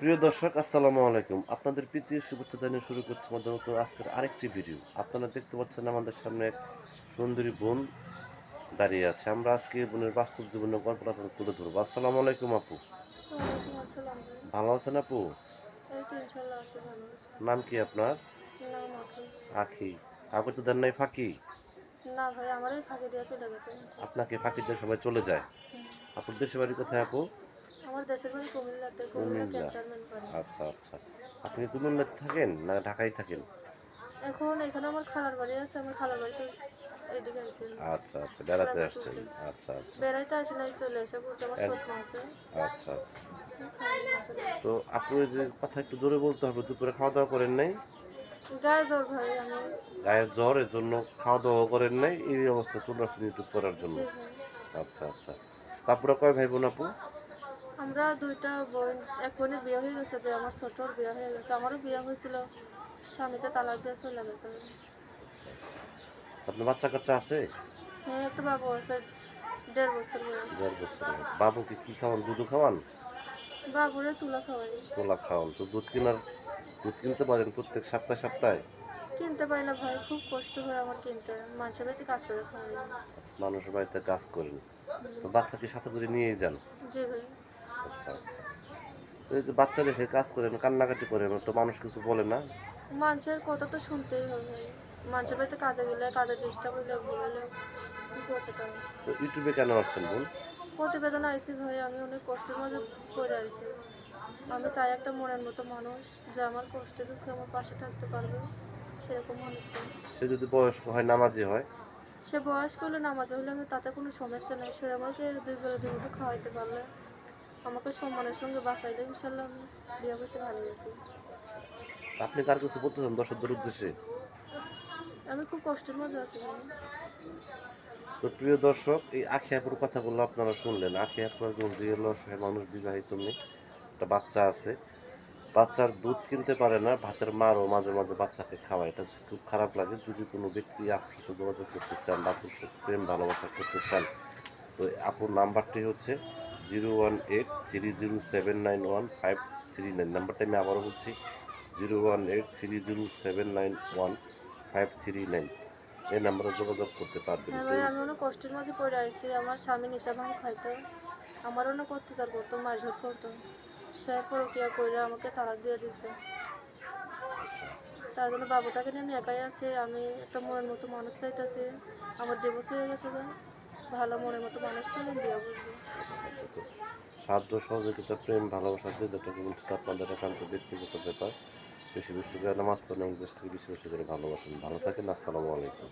প্রিয় দর্শক আসসালামু আলাইকুম। আপনাদের প্রীতি ও শুভেচ্ছা জানিয়ে শুরু করছি আমাদের মতো আজকের আরেকটি ভিডিও আপনারা দেখতে পাচ্ছেন আমাদের সামনে সুন্দরী বোন দাঁড়িয়ে আছে। আমরা আজকে বোনের বাস্তব জীবনের গল্পটা আপনাদের তুলে ধরবো। আসসালামু আলাইকুম আপু। ভালো আছেন আপু? নাম কি আপনার? আখি। কাউকে তো দেন নাই ফাঁকি? আপনাকে ফাঁকি দিয়ে সবাই চলে যায়। আপুর দেশের বাড়ি কোথায় আপু? আমার দেশের বাড়ি কুমিল্লাতে কুমিল্লা। ক্যান্টনমেন্ট আচ্ছা আচ্ছা। আপনি কুমিল্লাতে থাকেন না ঢাকায় থাকেন? এখন এখানে আমার খালার বাড়ি আছে আমার খালার বাড়িতে আচ্ছা আচ্ছা বেড়াতে আসছেন। আচ্ছা আচ্ছা। বেড়াইতে আসে নাই চলে এসে বলছে আমার আছে। আচ্ছা আচ্ছা। তো আপনি যে কথা একটু জোরে বলতে হবে দুপুরে খাওয়া দাওয়া করেন নাই? গায়ে জ্বর ভাই আমি। জ্বরের জন্য খাওয়া দাওয়া করেন নাই? এই অবস্থা করার জন্য। আচ্ছা আচ্ছা। তারপরে কয় ভাই বোন আপু? আমরা দুইটা বোন এক বোনের বিয়ে হয়ে গেছে যে আমার ছোটর বিয়ে হয়ে গেছে। আমারও বিয়ে হয়েছিল। স্বামীতে তালাক দিয়ে চলে গেছে। আপনার বাচ্চা কাচ্চা আছে? হ্যাঁ একটা বাবু আছে দেড় বছর বয়স। দেড় বছর বাবুকে কি খাওয়ান? দুধ খাওয়ান? বাবুরে তুলা খাওয়াই। তুলা খাওয়ান। তো দুধ কেনার দুধ কিনতে পারেন প্রত্যেক সপ্তাহে সপ্তাহে? কিনতে পারি না ভাই খুব কষ্ট হয় আমার কিনতে। মানুষের বাড়িতে কাজ করে খাওয়াই। মানুষের বাড়িতে কাজ করেন। তো বাচ্চাকে সাথে করে নিয়ে যান? জি ভাই। আচ্ছা আচ্ছা। এই যে বাচ্চা রেখে কাজ করেন কান্নাকাটি করেন তো মানুষ কিছু বলে না? মানুষের কথা তো শুনতেই হবে। ভাই মানুষের বাড়িতে কাজে গেলে কাজে ডিস্টার্ব করতে পারি তো ইউটিউবে কেন আসছেন বোন প্রতিবেদন আইসি ভাই আমি অনেক কষ্টের মাঝে পড়ে আইছি। আমি চাই একটা মনের মতো মানুষ যে আমার কষ্টে দুঃখে আমার পাশে থাকতে পারবে সেরকম মনে চাই। সে যদি বয়স্ক হয় নামাজি হয়? সে বয়স করলে নামাজ হলে আমি তাতে কোনো সমস্যা নেই। সে আমাকে দুই বেলা দুই মুঠো খাওয়াইতে পারলে। আমাকে সম্মানের সঙ্গে বাঁচাইলে ইনশাল্লাহ আমি বিয়ে করতে ভালো গেছি আপনি কার কিছু বলতে চান দর্শকদের উদ্দেশ্যে? আমি খুব কষ্টের মাঝে আছি তো প্রিয় দর্শক এই আখি আপুর কথাগুলো আপনারা শুনলেন। আখি আপনার একজন রিয়েল মানুষ বিবাহিত মেয়ে একটা বাচ্চা আছে। বাচ্চার দুধ কিনতে পারে না ভাতের মারও মাঝে মাঝে বাচ্চাকে খাওয়ায়। এটা খুব খারাপ লাগে। যদি কোনো ব্যক্তি আপুর সাথে যোগাযোগ করতে চান বা প্রেম ভালোবাসা করতে চান তো আপুর নাম্বারটি হচ্ছে zero one eight three zero seven nine one five three nine. নাম্বারটা আমি আবারও বলছি zero one eight three zero seven nine one five three nine. এই নাম্বারে যোগাযোগ করতে পারবেন হ্যাঁ আমি অনেক কষ্টের মধ্যে পড়ে আইছি। আমার স্বামী নেশা ভাঙ খাইতো। আমার অনেক অত্যাচার করতো মারধর করতো। সে প্রক্রিয়া করে আমাকে তালাক দিয়ে দিছে। তার জন্য বাবুটাকে নিয়ে আমি একাই আছি। আমি একটা মনের মতো মানুষ চাইতেছি। আমার ডিভোর্স হয়ে গেছে ভালো মনের মতো মানুষ আমি বিয়ে বুঝব সাহায্য সহযোগিতা, প্রেম, ভালোবাসা দিয়ে যেটা বলছি তা আপনাদের একান্ত ব্যক্তিগত ব্যাপার। বেশি বেশি করে নামাজ পড়েন এবং দেশটাকে বেশি বেশি করে ভালোবাসেন। ভালো থাকেন, আসসালামু আলাইকুম।